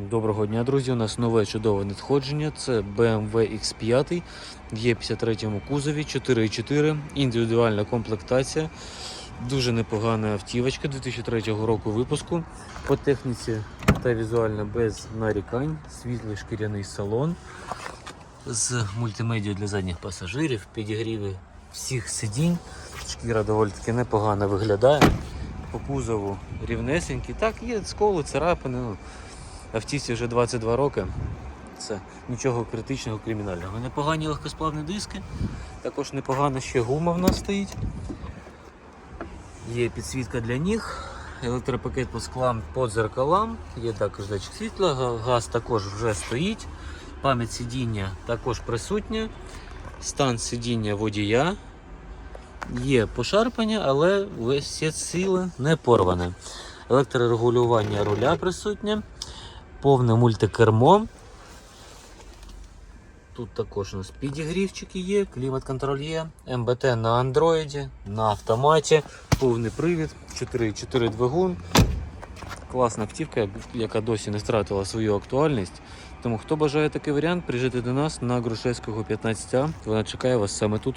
Доброго дня, друзі. У нас нове чудове надходження. Це BMW X5 в Є53 кузові 4.4, індивідуальна комплектація. Дуже непогана автівочка 2003 року випуску. По техніці та візуально без нарікань. Світлий шкіряний салон з мультимедією для задніх пасажирів, підігріви всіх сидінь. Шкіра доволі таки непогано виглядає. По кузову рівнесенький. Так, є сколи, царапини. Ну, Автівці вже 22 роки. Це нічого критичного, кримінального. Непогані легкосплавні диски. Також непогана ще гума в нас стоїть. Є підсвітка для ніг, електропакет по склам по дзеркалам, є також датчик світла, газ також вже стоїть. Пам'ять сидіння також присутня. Стан сидіння водія. Є пошарпання, але все ціле не порване. Електрорегулювання руля присутнє повне мультикермо. Тут також у нас підігрівчики є, клімат-контроль є, МБТ на андроїді, на автоматі, повний привід, 4.4 двигун. Класна автівка, яка досі не втратила свою актуальність. Тому хто бажає такий варіант, приїжджайте до нас на Грушевського 15А. Вона чекає вас саме тут.